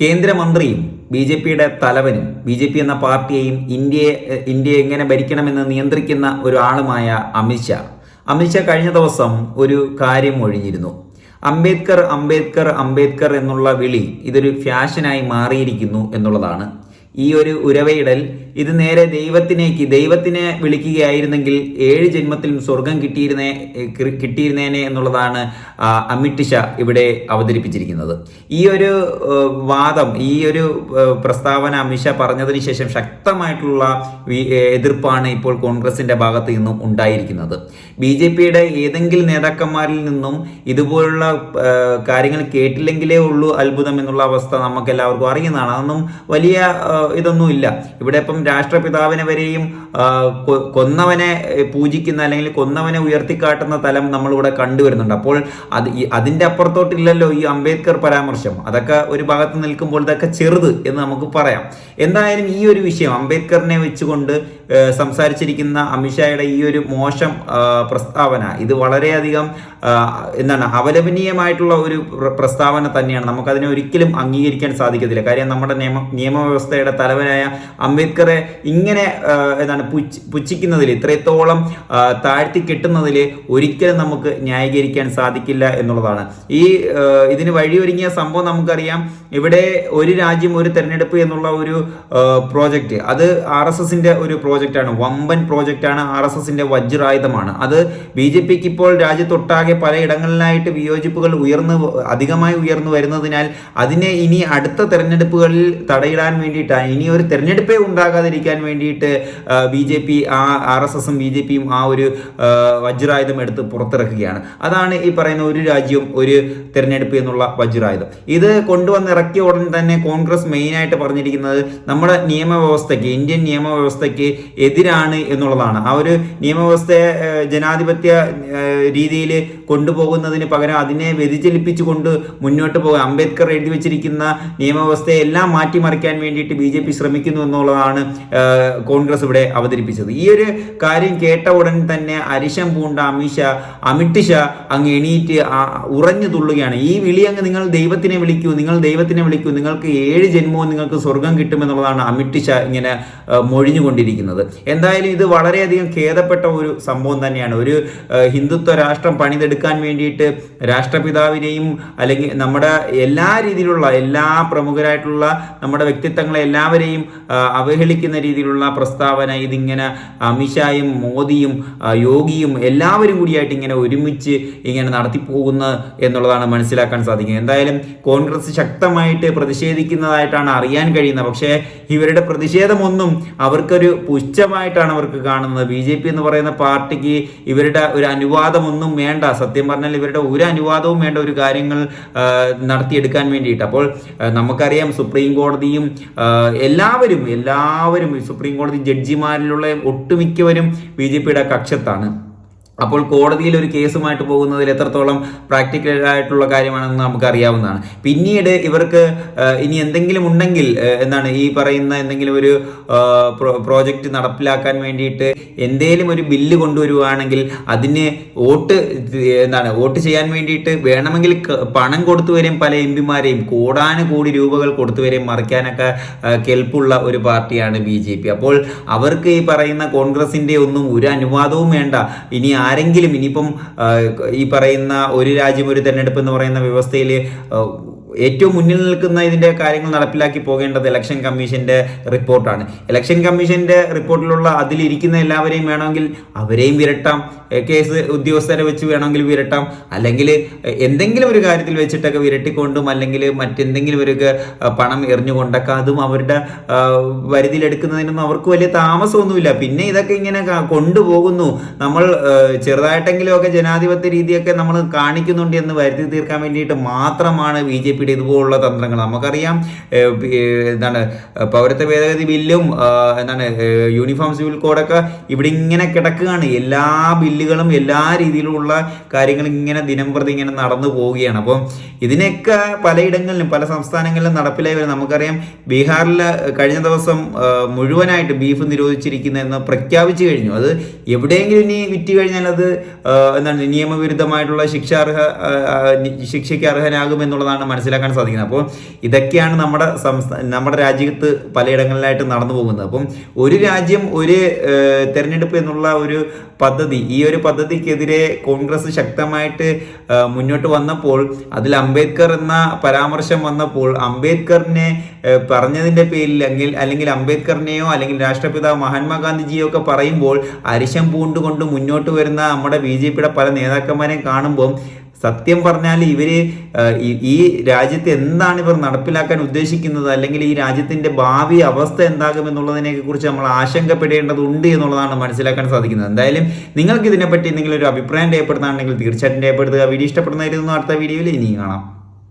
കേന്ദ്രമന്ത്രിയും B J പിയുടെ തലവനും B J P എന്ന പാർട്ടിയെയും ഇന്ത്യയെ ഇന്ത്യയെ എങ്ങനെ ഭരിക്കണമെന്ന് നിയന്ത്രിക്കുന്ന ഒരാളുമായ അമിത്ഷാ അമിത്ഷാ കഴിഞ്ഞ ദിവസം ഒരു കാര്യം ഒഴിഞ്ഞിരുന്നു. അംബേദ്കർ അംബേദ്കർ അംബേദ്കർ എന്നുള്ള വിളി ഇതൊരു ഫാഷനായി മാറിയിരിക്കുന്നു എന്നുള്ളതാണ്. ഈ ഒരു ഉരവയിടൽ ഇത് നേരെ ദൈവത്തിനേക്ക് ദൈവത്തിനെ വിളിക്കുകയായിരുന്നെങ്കിൽ ഏഴ് ജന്മത്തിലും സ്വർഗം കിട്ടിയിരുന്നേ കിട്ടിയിരുന്നേനെ എന്നുള്ളതാണ് അമിത് ഷാ ഇവിടെ അവതരിപ്പിച്ചിരിക്കുന്നത്. ഈ ഒരു വാദം ഈ ഒരു പ്രസ്താവന അമിത് ഷാ പറഞ്ഞതിന് ശേഷം ശക്തമായിട്ടുള്ള എതിർപ്പാണ് ഇപ്പോൾ കോൺഗ്രസിന്റെ ഭാഗത്ത് നിന്നും ഉണ്ടായിരിക്കുന്നത്. ബി ജെ പിയുടെ ഏതെങ്കിലും നേതാക്കന്മാരിൽ നിന്നും ഇതുപോലുള്ള കാര്യങ്ങൾ കേട്ടില്ലെങ്കിലേ ഉള്ളൂ അത്ഭുതം എന്നുള്ള അവസ്ഥ നമുക്ക് എല്ലാവർക്കും അറിയുന്നതാണ്. അതൊന്നും വലിയ ഇതൊന്നും ഇല്ല ഇവിടെ ഇപ്പം രാഷ്ട്രപിതാവിനെ വരെയും കൊന്നവനെ പൂജിക്കുന്ന അല്ലെങ്കിൽ കൊന്നവനെ ഉയർത്തിക്കാട്ടുന്ന തലം നമ്മളിവിടെ കണ്ടുവരുന്നുണ്ട്. അപ്പോൾ അത് അതിന്റെ അപ്പുറത്തോട്ടില്ലല്ലോ ഈ അംബേദ്കർ പരാമർശം. അതൊക്കെ ഒരു ഭാഗത്ത് നിൽക്കുമ്പോൾ ഇതൊക്കെ ചെറുത് എന്ന് നമുക്ക് പറയാം. എന്തായാലും ഈ ഒരു വിഷയം അംബേദ്കറിനെ വെച്ചുകൊണ്ട് സംസാരിച്ചിരിക്കുന്ന അമിത്ഷായുടെ ഈ ഒരു മോശം പ്രസ്താവന ഇത് വളരെയധികം എന്താണ് അപലപനീയമായിട്ടുള്ള ഒരു പ്രസ്താവന തന്നെയാണ്. നമുക്കതിനെ ഒരിക്കലും അംഗീകരിക്കാൻ സാധിക്കത്തില്ല. കാര്യം നമ്മുടെ നിയമ നിയമവ്യവസ്ഥയുടെ തലവനായ അംബേദ്കറെ ഇങ്ങനെ എന്താണ് പുച്ഛ പുച്ഛിക്കുന്നതിൽ ഇത്രത്തോളം താഴ്ത്തി കെട്ടുന്നതിൽ ഒരിക്കലും നമുക്ക് ന്യായീകരിക്കാൻ സാധിക്കില്ല എന്നുള്ളതാണ്. ഈ ഇതിന് വഴിയൊരുങ്ങിയ സംഭവം നമുക്കറിയാം. ഇവിടെ ഒരു രാജ്യം ഒരു തെരഞ്ഞെടുപ്പ് എന്നുള്ള ഒരു പ്രോജക്റ്റ് അത് ആർ എസ് എസിന്റെ ഒരു പ്രോജക്റ്റാണ്. വമ്പൻ പ്രോജക്റ്റാണ് ആർ എസ് എസിന്റെ വജ്രായുധമാണ്. അത് ബി ജെ പിക്ക് ഇപ്പോൾ രാജ്യത്തൊട്ടാകെ പലയിടങ്ങളിലായിട്ട് വിയോജിപ്പുകൾ ഉയർന്നു അധികമായി ഉയർന്നു വരുന്നതിനാൽ അതിനെ ഇനി അടുത്ത തെരഞ്ഞെടുപ്പുകളിൽ തടയിടാൻ ഇനി ഒരു തെരഞ്ഞെടുപ്പേ ഉണ്ടാകാതിരിക്കാൻ വേണ്ടിയിട്ട് ബി ജെ പി ആ ആർ എസ് എസും ബി ജെ പിയും ആ ഒരു വജ്രായുധം എടുത്ത് പുറത്തിറക്കുകയാണ്. അതാണ് ഈ പറയുന്ന ഒരു രാജ്യവും ഒരു തെരഞ്ഞെടുപ്പ് എന്നുള്ള വജ്രായുധം. ഇത് കൊണ്ടുവന്നിറക്കിയ ഉടൻ തന്നെ കോൺഗ്രസ് മെയിനായിട്ട് പറഞ്ഞിരിക്കുന്നത് നമ്മുടെ നിയമവ്യവസ്ഥയ്ക്ക് ഇന്ത്യൻ നിയമവ്യവസ്ഥയ്ക്ക് എതിരാണ് എന്നുള്ളതാണ്. ആ ഒരു നിയമവ്യവസ്ഥയെ ജനാധിപത്യ രീതിയിൽ കൊണ്ടുപോകുന്നതിന് പകരം അതിനെ വ്യതിചലിപ്പിച്ചുകൊണ്ട് മുന്നോട്ട് പോകാൻ അംബേദ്കർ എഴുതി വെച്ചിരിക്കുന്ന നിയമവ്യവസ്ഥയെ എല്ലാം മാറ്റിമറിക്കാൻ വേണ്ടിയിട്ട് ബി ജെ പി ശ്രമിക്കുന്നു എന്നുള്ളതാണ് കോൺഗ്രസ് ഇവിടെ അവതരിപ്പിച്ചത്. ഈ ഒരു കാര്യം കേട്ട ഉടൻ തന്നെ അരിശം പൂണ്ട അമിത്ഷാ അമിത് ഷാ അങ്ങ് എണീറ്റ് ഉറഞ്ഞു തുള്ളുകയാണ്. ഈ വിളി അങ്ങ് നിങ്ങൾ ദൈവത്തിനെ വിളിക്കൂ നിങ്ങൾ ദൈവത്തിനെ വിളിക്കൂ നിങ്ങൾക്ക് ഏഴ് ജന്മവും നിങ്ങൾക്ക് സ്വർഗം കിട്ടുമെന്നുള്ളതാണ് അമിത് ഷാ ഇങ്ങനെ മൊഴിഞ്ഞുകൊണ്ടിരിക്കുന്നത്. എന്തായാലും ഇത് വളരെയധികം ഖേദപ്പെട്ട ഒരു സംഭവം തന്നെയാണ്. ഒരു ഹിന്ദുത്വ രാഷ്ട്രം പണിതെടുക്കാൻ വേണ്ടിയിട്ട് രാഷ്ട്രപിതാവിനെയും അല്ലെങ്കിൽ നമ്മുടെ എല്ലാ രീതിയിലുള്ള എല്ലാ പ്രമുഖരായിട്ടുള്ള നമ്മുടെ വ്യക്തിത്വങ്ങളെ എല്ലാവരെയും അവഹേളിക്കുന്ന രീതിയിലുള്ള പ്രസ്താവന ഇതിങ്ങനെ അമിത്ഷായും മോദിയും യോഗിയും എല്ലാവരും കൂടിയായിട്ട് ഇങ്ങനെ ഒരുമിച്ച് ഇങ്ങനെ നടത്തിപ്പോകുന്നത് എന്നുള്ളതാണ് മനസ്സിലാക്കാൻ സാധിക്കുന്നത്. എന്തായാലും കോൺഗ്രസ് ശക്തമായിട്ട് പ്രതിഷേധിക്കുന്നതായിട്ടാണ് അറിയാൻ കഴിയുന്നത്. പക്ഷേ ഇവരുടെ പ്രതിഷേധമൊന്നും അവർക്കൊരു പുച്ഛമായിട്ടാണ് അവർക്ക് കാണുന്നത്. ബി ജെ പി എന്ന് പറയുന്ന പാർട്ടിക്ക് ഇവരുടെ ഒരു അനുവാദമൊന്നും വേണ്ട. സത്യം പറഞ്ഞാൽ ഇവരുടെ ഒരു അനുവാദവും വേണ്ട ഒരു കാര്യങ്ങൾ നടത്തിയെടുക്കാൻ വേണ്ടിയിട്ട്. അപ്പോൾ നമുക്കറിയാം സുപ്രീം കോടതിയും എല്ലാവരും എല്ലാവരും സുപ്രീം കോടതി ജഡ്ജിമാരിലുള്ള ഒട്ടുമിക്കവരും ബി ജെ പിയുടെ കക്ഷത്താണ്. അപ്പോൾ കോടതിയിൽ ഒരു കേസുമായിട്ട് പോകുന്നതിൽ എത്രത്തോളം പ്രാക്ടിക്കൽ ആയിട്ടുള്ള കാര്യമാണെന്ന് നമുക്ക് അറിയാവുന്നതാണ് പിന്നീട് ഇവർക്ക് ഇനി എന്തെങ്കിലും ഉണ്ടെങ്കിൽ എന്താണ് ഈ പറയുന്ന എന്തെങ്കിലും ഒരു പ്രോജക്റ്റ് നടപ്പിലാക്കാൻ വേണ്ടിയിട്ട് എന്തേലും ഒരു ബില്ല് കൊണ്ടുവരുവാണെങ്കിൽ അതിന് വോട്ട് എന്താണ് വോട്ട് ചെയ്യാൻ വേണ്ടിയിട്ട് വേണമെങ്കിൽ പണം കൊടുത്തു വരെയും പല എം പിമാരെയും കോടാനുകോടി രൂപകൾ കൊടുത്തു വരെയും മറിക്കാനൊക്കെ കെൽപ്പുള്ള ഒരു പാർട്ടിയാണ് ബി അപ്പോൾ അവർക്ക് ഈ പറയുന്ന കോൺഗ്രസിന്റെ ഒന്നും ഒരു അനുവാദവും വേണ്ട. ഇനി ആരെങ്കിലും ഇനിയിപ്പം ഈ പറയുന്ന ഒരു രാജ്യം ഒരു തെരഞ്ഞെടുപ്പ് എന്ന് പറയുന്ന വ്യവസ്ഥയിൽ ഏറ്റവും മുന്നിൽ നിൽക്കുന്ന ഇതിന്റെ കാര്യങ്ങൾ നടപ്പിലാക്കി പോകേണ്ടത് ഇലക്ഷൻ കമ്മീഷന്റെ റിപ്പോർട്ടാണ്. ഇലക്ഷൻ കമ്മീഷന്റെ റിപ്പോർട്ടിലുള്ള അതിലിരിക്കുന്ന എല്ലാവരെയും വേണമെങ്കിൽ അവരെയും വിരട്ടാം. കേസ് ഉദ്യോഗസ്ഥരെ വെച്ച് വേണമെങ്കിൽ വിരട്ടാം. അല്ലെങ്കിൽ എന്തെങ്കിലും ഒരു കാര്യത്തിൽ വെച്ചിട്ടൊക്കെ വിരട്ടിക്കൊണ്ടും അല്ലെങ്കിൽ മറ്റെന്തെങ്കിലും ഒരു പണം എറിഞ്ഞുകൊണ്ടൊക്കെ അതും അവരുടെ വരുതിയിലെടുക്കുന്നതിനൊന്നും അവർക്ക് വലിയ താമസമൊന്നുമില്ല. പിന്നെ ഇതൊക്കെ ഇങ്ങനെ കൊണ്ടുപോകുന്നു. നമ്മൾ ചെറുതായിട്ടെങ്കിലുമൊക്കെ ജനാധിപത്യ രീതിയൊക്കെ നമ്മൾ കാണിക്കുന്നുണ്ട് എന്ന് വരുത്തി തീർക്കാൻ വേണ്ടിയിട്ട് മാത്രമാണ് ബി ജെ പിയുടെ ഇതുപോലുള്ള തന്ത്രങ്ങൾ. നമുക്കറിയാം എന്താണ് പൗരത്വ ഭേദഗതി ബില്ലും എന്താണ് യൂണിഫോം സിവിൽ കോഡൊക്കെ ഇവിടെ ഇങ്ങനെ കിടക്കുകയാണ്. എല്ലാ ബില്ലുകളും എല്ലാ രീതിയിലുള്ള കാര്യങ്ങളും ഇങ്ങനെ ദിനം പ്രതി ഇങ്ങനെ നടന്നു പോവുകയാണ്. അപ്പം ഇതിനൊക്കെ പലയിടങ്ങളിലും പല സംസ്ഥാനങ്ങളിലും നടപ്പിലായി വരും നമുക്കറിയാം ബീഹാറിൽ കഴിഞ്ഞ ദിവസം മുഴുവനായിട്ട് ബീഫ് നിരോധിച്ചിരിക്കുന്നതെന്ന് പ്രഖ്യാപിച്ചു കഴിഞ്ഞു. അത് എവിടെയെങ്കിലും ഇനി വിറ്റ് കഴിഞ്ഞാൽ അത് എന്താണ് നിയമവിരുദ്ധമായിട്ടുള്ള ശിക്ഷാർഹ ശിക്ഷയ്ക്ക് അർഹനാകും എന്നുള്ളതാണ് മനസ്സിലാക്കുന്നത് മനസ്സിലാക്കാൻ സാധിക്കുന്നത്. അപ്പോൾ ഇതൊക്കെയാണ് നമ്മുടെ സംസ്ഥാന നമ്മുടെ രാജ്യത്ത് പലയിടങ്ങളിലായിട്ട് നടന്നു പോകുന്നത്. അപ്പം ഒരു രാജ്യം ഒരു തെരഞ്ഞെടുപ്പ് എന്നുള്ള ഒരു പദ്ധതി ഈ ഒരു പദ്ധതിക്കെതിരെ കോൺഗ്രസ് ശക്തമായിട്ട് മുന്നോട്ട് വന്നപ്പോൾ അതിൽ അംബേദ്കർ എന്ന പരാമർശം വന്നപ്പോൾ അംബേദ്കറിനെ പറഞ്ഞതിന്റെ പേരിൽ അല്ലെങ്കിൽ അല്ലെങ്കിൽ അംബേദ്കറിനെയോ അല്ലെങ്കിൽ രാഷ്ട്രപിതാവ് മഹാത്മാഗാന്ധിജിയോ ഒക്കെ പറയുമ്പോൾ അരിശം പൂണ്ടുകൊണ്ട് മുന്നോട്ട് വരുന്ന നമ്മുടെ ബി ജെ പിയുടെ പല നേതാക്കന്മാരെയും കാണുമ്പോൾ സത്യം പറഞ്ഞാൽ ഇവർ ഈ- രാജ്യത്തെ എന്താണ് ഇവർ നടപ്പിലാക്കാൻ ഉദ്ദേശിക്കുന്നത്? അല്ലെങ്കിൽ ഈ രാജ്യത്തിന്റെ ഭാവി അവസ്ഥ എന്താകും എന്നുള്ളതിനെ കുറിച്ച് നമ്മൾ ആശങ്കപ്പെടേണ്ടതുണ്ട് എന്നുള്ളതാണ് മനസ്സിലാക്കാൻ സാധിക്കുന്നത്. എന്തായാലും നിങ്ങൾക്ക് ഇതിനെപ്പറ്റി എന്തെങ്കിലും ഒരു അഭിപ്രായം രേഖപ്പെടുത്താണെങ്കിൽ തീർച്ചയായിട്ടും രേഖപ്പെടുത്തുക. വീഡിയോ ഇഷ്ടപ്പെടുന്നതായിരുന്നു അടുത്ത വീഡിയോയിൽ ഇനിയും കാണാം.